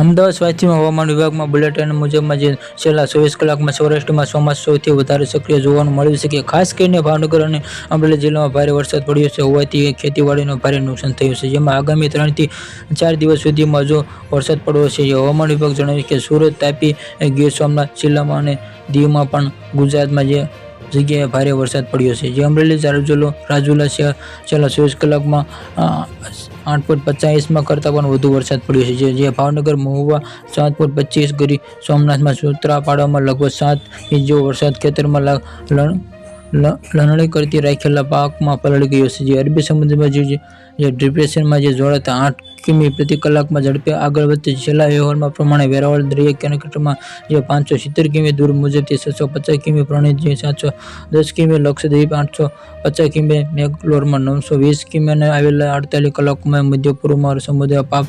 અમદાવાદ સ્વાસ્થ્યમાં હવામાન વિભાગમાં બુલેટિન મુજબમાં જે છેલ્લા ચોવીસ કલાકમાં સૌરાષ્ટ્રમાં ચોમાસું સૌથી વધારે સક્રિય જોવાનું મળ્યું છે કે ખાસ કરીને ભાવનગર અને અમરેલી જિલ્લામાં ભારે વરસાદ પડ્યો છે. હોવાથી ખેતીવાડીનું ભારે નુકસાન થયું છે. જેમાં આગામી ત્રણથી ચાર દિવસ સુધીમાં જો વરસાદ પડવો છે હવામાન વિભાગ જણાવ્યું કે સુરત, તાપી, ગીર સોમનાથ જિલ્લામાં અને દીવમાં પણ ગુજરાતમાં જે જગ્યાએ ભારે વરસાદ પડ્યો છે. જે અમરેલી રાજુલો રાજુલા છેલ્લા ચોવીસ કલાકમાં આઠ પોઈન્ટ પચાસમાં કરતાં પણ વધુ વરસાદ પડ્યો છે. જે ભાવનગર, મહુવા, સાત પોઈન્ટ પચીસ, ગરી, સોમનાથમાં સૂત્રાપાડામાં લગભગ સાત ઇંચ જેવો વરસાદ ખેતરમાં લણણી કરતી રાખેલા પાકમાં પલળી ગયો છે. જે અરબી સમુદ્રમાં જે ડિપ્રેશનમાં જે જોડાતા આઠ કિમી પ્રતિ કલાકમાં ઝડપે આગળ વધતી છેલ્લા અહેવાલમાં પ્રમાણે વેરાવળ દરિયા કિનારામાં જે પાંચસો સિત્તેર કિમી દૂર મુજબથી છસો પચાસ કિમી પ્રણીત જે સાતસો દસ કિમી લક્ષદ્વીપ, આઠસો પચાસ કિમી મેંગ્લોરમાં નવસો વીસ કિમી અને આવેલા અડતાલીસ કલાકમાં મધ્ય પૂર્વમાં સમુદ્ર પાપ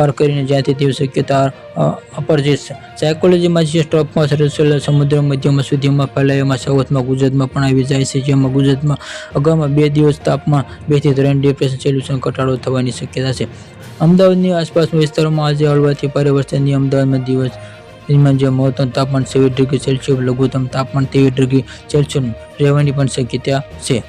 પાર કરીને જ્યાંથી તેવી શક્યતા અ, અપરચિત સાયકોલોજીમાં જે સ્ટોકમાં સરસેલા સમુદ્ર મધ્યમાં સુધીમાં ફેલાયેમાં સાઉથમાં ગુજરાતમાં પણ આવી જાય છે જેમાં ગુજરાતમાં અગાઉમાં બે દિવસ તાપમાન બેથી ત્રણ ડિગ્રી સેલ્સિયસ ઘટાડો થવાની શક્યતા છે. અમદાવાદની આસપાસના વિસ્તારોમાં આજે હળવાથી ભારે વરસાદની અમદાવાદમાં દિવસ જે મહત્તમ તાપમાન સેવી ડિગ્રી સેલ્સિયસ લઘુત્તમ તાપમાન તેવી ડિગ્રી સેલ્સિયસ રહેવાની પણ શક્યતા છે.